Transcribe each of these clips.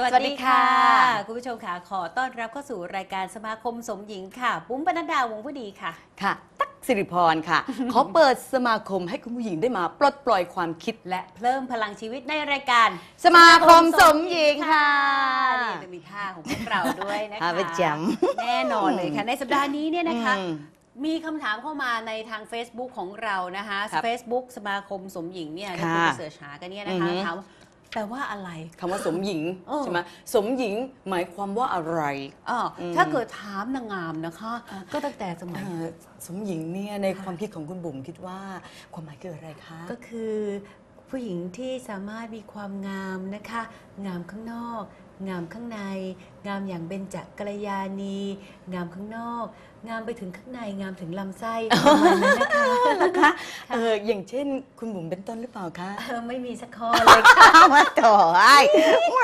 สวัสสวัสดีดีค่ะค่ะ คุณผู้ชมค่ะขอต้อนรับเข้าสู่รายการสมาคมสมหญิงค่ะ ปุ้มปนัดดาวงผู้ดีค่ะ ค่ะ ตั๊กสิริพรค่ะ ขอเปิดสมาคมให้คุณผู้หญิงได้มาปลดปล่อยความคิดและเพิ่มพลังชีวิตในรายการ สมาคมสมหญิงค่ะนี่จะมีท่าของพวกเราด้วยนะคะท่าประจแน่นอนเลยค่ะ ในสัปดาห์นี้เนี่ยนะคะอืมมีคำถามเข้ามาในทาง Facebook ของเรานะคะครับ Facebook สมาคมสมหญิงเนี่ยค่ะที่คุณไปเสิร์ชหากันเนี่ยนะคะอือฮึถามว่า แปลว่าอะไรคำว่าสมหญิงเออใช่ไหมสมหญิงหมายความว่าอะไรอ๋ออมถ้าเกิดถามนางงามนะคะ ก็ตั้งแต่สมัยเอ่อสมหญิงเนี่ยในความคิดของคุณบุ๋มคิดว่าความหมายคืออะไรคะ ก็คือผู้หญิงที่สามารถมีความงามนะคะ งามข้างนอก งามข้างใน งามอย่างเบญจกัลยาณีงามข้างนอก งามไปถึงข้างในงามถึงลำไส้ประมาณนั้นนะคะนะคะเอออย่างเช่น คุณบุ๋มเป็นต้นหรือเปล่าคะเออไม่มีสักข้อเลยค่ะมาต่อไอ้แหม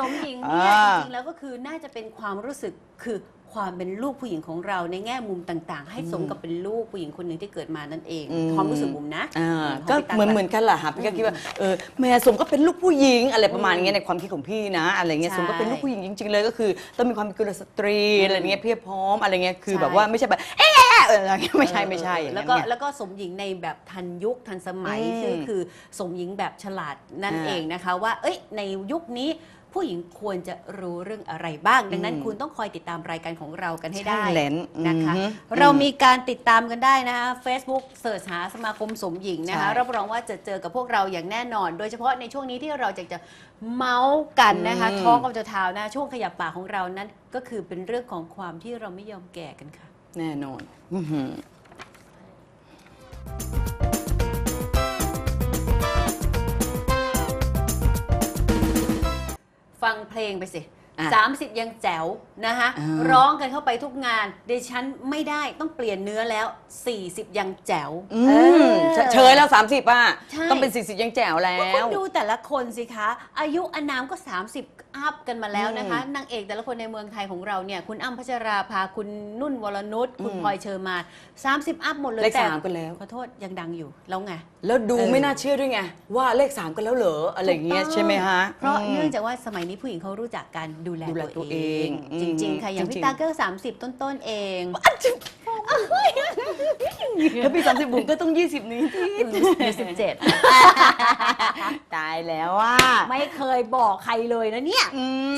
สมหญิงเนี่ยอ่าจริงๆแล้วก็คือน่าจะเป็นความรู้สึกคือ ความเป็นลูกผู้หญิงของเราในแง่มุมต่าง ๆ ให้สมกับเป็นลูกผู้หญิงคนหนึ่งที่เกิดมานั่นเองอืมความรู้สึกบุ๋มนะอ่าอืก็ขงพี่ตั๊เหมือนล่ะเหมือนกันแหละค่ะพี่ก็คิดว่าเออแม่สมก็เป็นลูกผู้หญิงอะไรประมาณเนี้ยในความคิดของพี่นะ อะไรเงี้ยใช่สมก็เป็นลูกผู้หญิงจริง ๆ เลยก็คือ ต้องมีความเป็นกุลสตรีอะไรเงี้ยเพียบพร้อมอะไรเงี้ยคือใช่แบบว่าไม่ใช่แบบเอ๊ะเอ๊ะเอ๊ะอะไรเงี้ยไม่ใช่ไม่ใช่อย่างแล้วเงี้ยก็แล้วก็สมหญิงในแบบทันยุคทันสมัยอืมคือคือสมหญิงแบบฉลาดนั่นอ่าเองนะคะว่าเอ้ยในยุคนี้ ผู้หญิงควรจะรู้เรื่องอะไรบ้าง ดังนั้นอืมคุณต้องคอยติดตามรายการของเรากันให้ใช่ได้แหละนะคะอืมเรามีการติดตามกันได้นะคะ Facebook เสิร์ชหาสมาคมสมหญิงนะคะใช่รับรองว่าจะเจอกับพวกเราอย่างแน่นอน โดยเฉพาะในช่วงนี้ที่เราจะจะเมาส์กันนะคะอืมท้องกับเจ้าเท้านะช่วงขยับปากของเรานั้นก็คือเป็นเรื่องของความที่เราไม่ยอมแก่กันค่ะ แน่นอนอื้ ลงไปสิอะสามสิบยังแจ๋วนะคะอ่าร้องกันเข้าไปทุกงานดิฉันไม่ได้ต้องเปลี่ยนเนื้อแล้ว 40 ยังแจ๋วอืเอมอเชยแล้ว 30 ป่ะใช่ต้องเป็น 40 ยังแจ๋วแล้ก็คุณวดูแต่ละคนสิคะ อายุอานามก็ 30อัพกันมาแล้วนะคะอืมนางเอกแต่ละคนในเมืองไทยของเราเนี่ยคุณอ้ำพัชราภาคุณนุ่นวรนุชคุณอืมพลอยเชอร์มาน30 อัพหมดเลยเลขแต่สามกันแล้วขอโทษยังดังอยู่แล้วไงแล้วดูเออไม่น่าเชื่อด้วยไงว่าเลข3กันแล้วเหรออะไรอย่างเงี้ยถูกต้องใช่ไหมฮะเพราะอืมเนื่องจากว่าสมัยนี้ผู้หญิงเขารู้จักการดูแลดูแลตัตัววเอเองงจริง ๆ ค่ะอย่างจริพี่งๆตาเกิล30ต้นๆเอง ถ้าพี่30บุ๋มก็ต้อง20นี้ที่มีสิบเจ็ดตายแล้วว่า ไม่เคยบอกใครเลยนะเนี่ย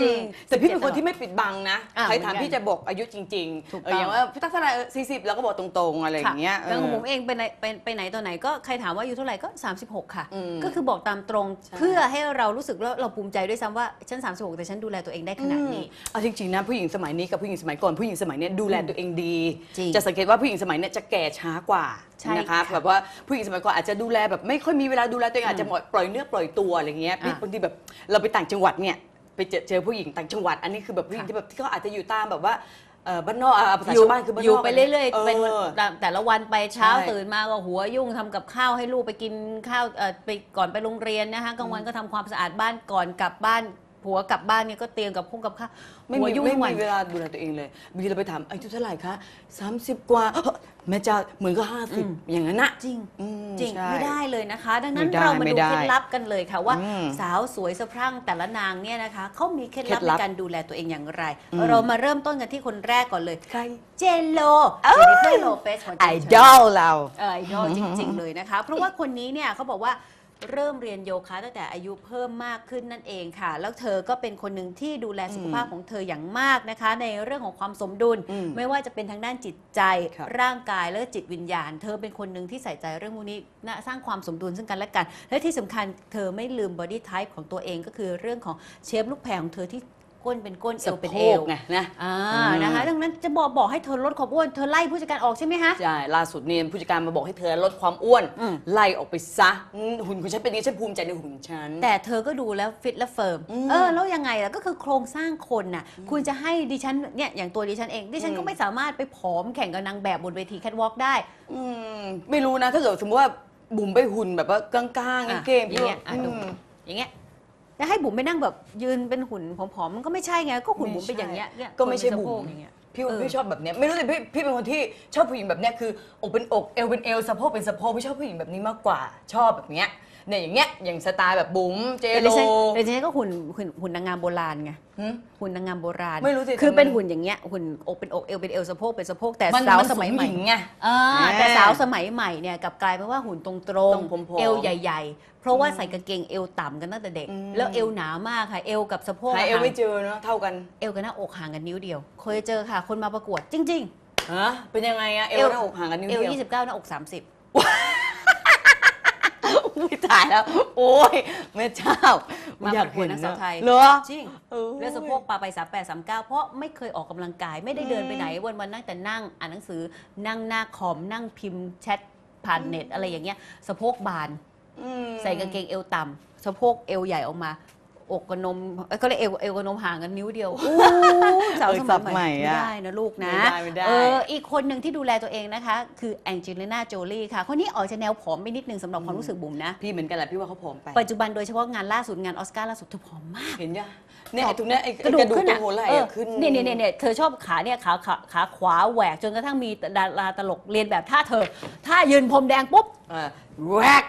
จริง แต่พี่เป็นคนที่ไม่ปิดบังนะอะใครถามเหมือนกันพี่จะบอกอายุจริงถูกๆเอต้องออย่างว่าพี่ตั๊กเท่าไหร่สี่สิบแล้วก็บอกตรงๆ อะไรอย่างเงี้ยค่ะแล้วของเออผมเองไปไหนไปไปไหนตัวไหนก็ใครถามว่าอายู่เท่าไหร่ก็ 36 ค่ะอืมก็คือบอกตามตรงใช่เพื่อให้เรารู้สึกว่าเราภูมิใจด้วยซ้ำว่าฉัน 36 แต่ฉันดูแลตัวเองได้ขนาดนี้อืมเอาจริงๆนะผู้หญิงสมัยนี้กับผู้หญิงสมัยก่อนผู้หญิงสมัยเนี้ยดูแลตัวเองดีจริงจะสังเกตว่าผู้หญิงสมัยเนี้ยจะแก่ช้ากว่าใช่นะคะค่ะแบบว่าผู้หญิงสมัยก่อนอาจจะดูแลแบบไม่ค่อยมีเวลาดูแลตัวเองอืมอาจจะปล่อยเนื้อปล่อยตัวอะไรเงี้ยอะบางทีแบบเราไปต่างจังหวัดเนี่ยไปเจอเจอผู้หญิงต่างจังหวัด อันนี้คือแบบผู้หญิงค่ะ ที่แบบที่เขาอาจจะอยู่ตามแบบว่าเอ่อบ้านนอกอะภาษาอยู่ชาวบ้านคือบ้านนอกอยู่ไปเรื่อยๆเป็นวันออแต่แต่ละวันไปเช้าใช่ตื่นมาก็หัวยุ่งทำกับข้าวให้ลูกไปกินข้าวเอ่อไปก่อนไปโรงเรียนนะคะกลางวันก็ทำความสะอาดบ้านก่อนกลับบ้าน ผัวกลับบ้านเนี่ยก็เตรียมกับพุ่งกับข้าวไม่หัวมียุ่งไม่ทั้งวัมีนเวลาดูแลตัวเองเลยบางทีเราไปถามอายุเท่าไหร่คะ30 กว่าเฮ้ยแม่เจ้าเหมือนก็ อืม 50 อย่างนั้นนะ จริง อืมจริง ใช่ไม่ได้เลยนะคะ ดังนั้นไม่ได้เรามาไม่ดูได้เคล็ดลับกันเลยค่ะว่า อืมสาวสวยสะพรั่งแต่ละนางเนี่ยนะคะเขามีเคล็ดลับเคล็ดลัในบการดูแลตัวเองอย่างไร อืม เรามาเริ่มต้นกันที่คนแรกก่อนเลย ใคร เจนโลเอ้ยเจนนิเฟอร์โลเปสของ ไอดอลเรา เออไอดอลจริง ๆ เลยนะคะ เพราะว่าคนนี้เนี่ยเขาบอกว่า เริ่มเรียนโยคะตั้งแต่อายุเพิ่มมากขึ้นนั่นเองค่ะ แล้วเธอก็เป็นคนหนึ่งที่ดูแลสุขภาพของเธออย่างมากนะคะ ในเรื่องของความสมดุลอืมไม่ว่าจะเป็นทางด้านจิตใจครับร่างกายและจิตวิญญาณ เธอเป็นคนหนึ่งที่ใส่ใจเรื่องพวกนี้นะสร้างความสมดุลซึ่งกันและกัน และที่สำคัญเธอไม่ลืม body type ของตัวเองก็คือเรื่องของเชฟลูกแพรของเธอที่ ก้นเป็นก้นเอสะวเป็นโพเอกวไงนะอ่าอืมนะคะดังนั้นจะบอกบอกให้เธอลดความอ้วนเธอไล่ผู้จัดการออกใช่ไหมคะ ใช่ล่าสุดเนี่ยผู้จัดการมาบอกให้เธอลดความอ้วน อืม ไล่ออกไปซะอืมหุ่นของฉันเป็นอย่างนี้ฉันภูมิใจในหุ่นของฉัน แต่เธอก็ดูแล้วฟิตและเฟิร์ม อืมเออ แล้วยังไงล่ะ ก็คือโครงสร้างคนน่ะ คุณจะให้ดิฉันเนี่ย อย่างตัวดิฉันเอง ดิฉันอืมก็ไม่สามารถไปผอมแข่งกับนางแบบบนเวทีแคทวอล์กได้ อืมไม่รู้นะ ถ้าเกิดสมมติว่าบุ๋มไปหุ่นแบบว่ากลางๆกางอะเกงอย่างเงี้ยอะดูอย่างเงี้ย จะให้บุ๋มไปนั่งแบบยืนเป็นหุ่นผอมๆมันก็ไม่ใช่ไงก็หุ่นบุ๋มเป็นอย่างเงี้ยเนี่ยก็ไม่ใช่คนบุ๋สะโพมกอย่างเงี้ย พี่ว่าเออ พี่ชอบแบบเนี้ยไม่รู้สิพี่พี่เป็นคนที่ชอบผู้หญิงแบบเนี้ยคืออกเป็นอกเอวเป็นเอวสะโพกเป็นสะโพกพี่ชอบผู้หญิงแบบนี้มากกว่า ชอบแบบเนี้ย เนี่ยอย่างเงี้ยอย่างสไตล์แบบบุ๋มเจแต่โล ดิฉันแต่ดิฉันก็หุ่นหุ่นหุ่นนางงามโบราณไงหึหุ่นนางงามโบราณไม่รู้สิคือทำไมเป็นหุ่นอย่างเงี้ยหุ่นอกเป็นอกเอวเป็นเอวสะโพกเป็นสะโพกแต่มันสาวมันสมัยใหม่หญิงไงอ่าอ่าแต่สาวสมัยใหม่เนี่ยกลับกลายเป็นว่าหุ่นตรงตรงตรงผอมๆเอวใหญ่ ๆ เพราะว่าใส่กางเกงเอวต่ำกันตั้งแต่เด็ก อืม แล้วเอวหนามากค่ะเอวกับสะโพกหาเอวไม่เจอเนาะเท่ากันเอวกับหน้าอกห่างกันนิ้วเดียว เคยเจอค่ะ คนมาประกวดจริงฮะเป็นยังไงอะเอเอววหน้าอกห่างกันนิ้วๆเอวเดียว29หน้าอก 30 อุ้ยตายแล้ว โอ้ยแม่เจ้ามาอยากประกวดเห็นนางสาวไทยเหรอ จริงเออ แล้วสะโพกปาไป 38 39 เพราะไม่เคยออกกำลังกายไม่ได้เดินไปไหนวันวันๆนั่งแต่นั่งอ่านหนังสือนั่งหน้าคอมนั่งพิมพ์แชทผ่านเน็ตอะไรอย่างเงี้ยสะโพกบาน อืม ใส่กางเกงเอวต่ำสะโพกเอวใหญ่ออกมา อกกับนมเอ้ยก็เลยเอวเอวกับนมห่างกันนิ้วเดียวอู้สาวเออสสัมับยใหใหม่ม่ไม่อะได้นะลูกนะไม่ได้ไม่ได้ เอออีกคนหนึ่งที่ดูแลตัวเองนะคะ คือแองเจลิน่าโจลี่ค่ะ คนนี้ออกจะแนวผอมไปนิดนึงสำหรับความรู้สึกบุ๋มนะ พี่เหมือนกันแหละพี่ว่าเขาผอมไป ปัจจุบันโดยเฉพาะงานล่าสุดงานออสการ์ล่าสุดเธอผอมมาก เห็นยังเนี่ยไอ้ตรงเนี้ยไอ้กระดูกขึ้นตรอะงหัวไหล่เอออะขึ้น เนี่ยเนี่ยเนี่ยเธอชอบขาเนี่ยขาขาขาขวาแหวกจนกระทั่งมีดาราตลกเรียนแบบท่าเธอ ท่ายืนพรมแดงปุ๊บเออแหวก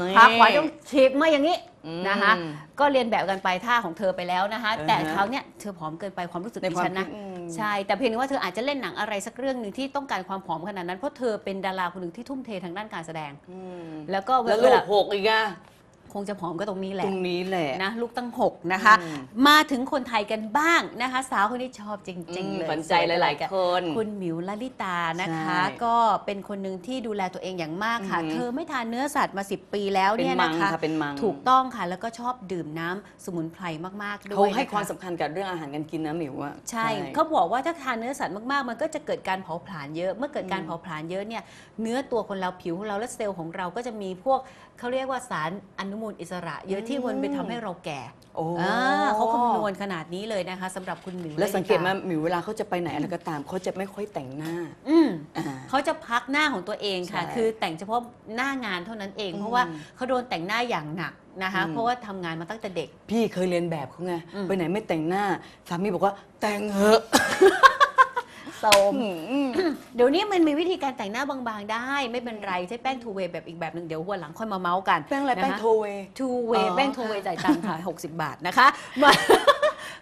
นี่ขาขวาต้องฉีกมาอย่างนี้อืมนะคะก็เรียนแบบกันไปท่าของเธอไปแล้วนะคะอ่าฮะ แต่คราวเนี้ยเธอผอมเกินไปความรู้สึกในดิความฉันนะคิดอืม ใช่ แต่เพียงแต่ว่าเธออาจจะเล่นหนังอะไรสักเรื่องหนึ่งที่ต้องการความผอมขนาดนั้น เพราะเธอเป็นดาราคนหนึ่งที่ทุ่มเททางด้านการแสดง อืมแล้วก็แล้วเวลูลากหกอีกอะค งจะผอมก็ตรงนี้แหตละรงนี้แหละ นะลูกตั้งหกนะคะ อืม มาถึงคนไทยกันบ้างนะคะ สาวคนนี้ชอบจริง ๆ เลยขวัญใจหลาย ๆ คน คุณหมิวลลิตานะคะ ใช่ก็เป็นคนหนึ่งที่ดูแลตัวเองอย่างมากค่ะ อือหือ เธอไม่ทานเนื้อสัตว์มา 10 ปีแล้วเป็นเนี่ยมันะงคะ ค่ะเป็นมังถูกต้องค่ะ แล้วก็ชอบดื่มน้ำสมุนไพรมาก ๆ ด้วยเขาให้นะคะความสำคัญกับเรื่องอาหารการกินนะหมิวอะ ใช่เขาบอกว่าถ้าทานเนื้อสัตว์มาก ๆ มันก็จะเกิดการเผาผลาญเยอะ เมื่อเกิดการอืม เผาผลาญเยอะเนี่ย เนื้อตัวคนเราผิวของเราและเซลล์ของเราก็จะมีพวกเขาเรียกว่าสารอนุมูลอิสระ เยอะที่มันไปทำให้เราแก่โอ้อ่าเขาคำนวณขนาดนี้เลยนะคะสำหรับคุณหมิวแล้วสังเกตไหมลิตาหมิวเวลาเขาจะไปไหนอะไรก็ตามเขาจะไม่ค่อยแต่งหน้า อืม อ่า เขาจะพักหน้าของตัวเองค่ะ ใช่คือแต่งเฉพาะหน้างานเท่านั้นเอง อืมเพราะว่าเขาโดนแต่งหน้าอย่างหนักนะคะ อืม เพราะว่าทำงานมาตั้งแต่เด็ก พี่เคยเรียนแบบเขาไงอืม ไปไหนไม่แต่งหน้าสามีบอกว่าแต่งเหอะ โสมเดี๋ยวนี้มันมีวิธีการแต่งหน้าบางๆ ได้ ไม่เป็นไรใช้แป้งทูเวย์แบบอีกแบบหนึ่งเดี๋ยววันหลังค่อยมาเมาส์กันแป้งอะไรนะคะแป้งโทเว ทูเวอ๋ย์อแป้งทูเวย์จ่ายตังค่ะ 60 บาทนะคะ มา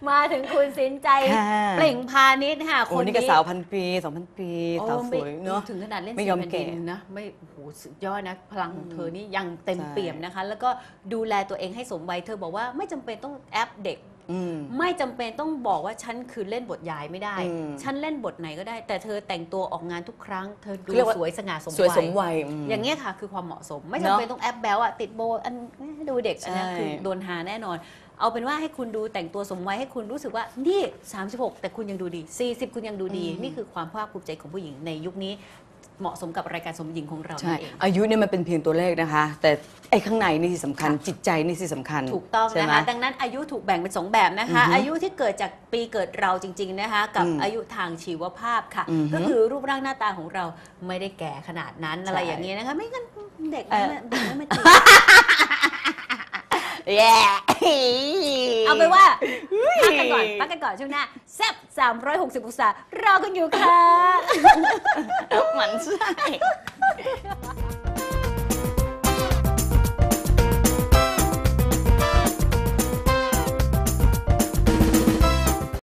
มาถึงคุณสินใจค่ะ เปล่งพาณิชย์ค่ะโอ้นี่ก็สาวพันปีสองพันปีโอ้สาวสไม่วยเนาะ ถึงขนาดเล่นไม่ยอมซีแผ่นดินแก่นะไม่โอ้โหสุดยอดนะพลังของอืมเธอนี่ยังเต็มใช่ เปี่ยมนะคะ แล้วก็ดูแลตัวเองให้สมวัยเธอบอกว่าไม่จำเป็นต้องแอปเด็ก อืม ไม่จำเป็นต้องบอกว่าฉันคือเล่นบทยายไม่ได้ อืม ฉันเล่นบทไหนก็ได้ แต่เธอแต่งตัวออกงานทุกครั้ง เธอดูเรียกว่าสวยสง่าสมสวยสมวัยวัยมอย่างเงี้ยค่ะ คือความเหมาะสม ไม่เนจำอะเป็นต้องแอปแบลอะติดโบว์อันดูเด็กอันนั้นใช่ คือโดนหาแน่นอน เอาเป็นว่าให้คุณดูแต่งตัวสมวัยให้คุณรู้สึกว่านี่ 36 แต่คุณยังดูดี 40 คุณยังดูดี นี่คือความภาคภูมิใจของผู้หญิงในยุคนี้ เหมาะสมกับรายการสมหญิงของเราใช่ นั่นเอง อายุเนี่ยมันเป็นเพียงตัวเลขนะคะ แต่ไอ้ข้างในนี่สิสำคัญ จิตใจนี่สิสำคัญถูกต้องใช่นะไหม คะดังนั้นอายุถูกแบ่งเป็นสองแบบนะคะ อือฮึอายุที่เกิดจากปีเกิดเราจริง ๆนะคะ กับอืมอายุทางชีวภาพค่ะ อือฮึก็คือรูปร่างหน้าตาของเราไม่ได้แก่ขนาดนั้นอะไรใช่อย่างนี้ยนะคะ ไม่งั้นเด็กเออไม่เด็กไม่มาจีบแย่ เอาไปนว่าพักกันก่อนพักกันก่อนช่วงหน้าแซ่บ360องศารอกันอยู่ค่ะ หมันไส้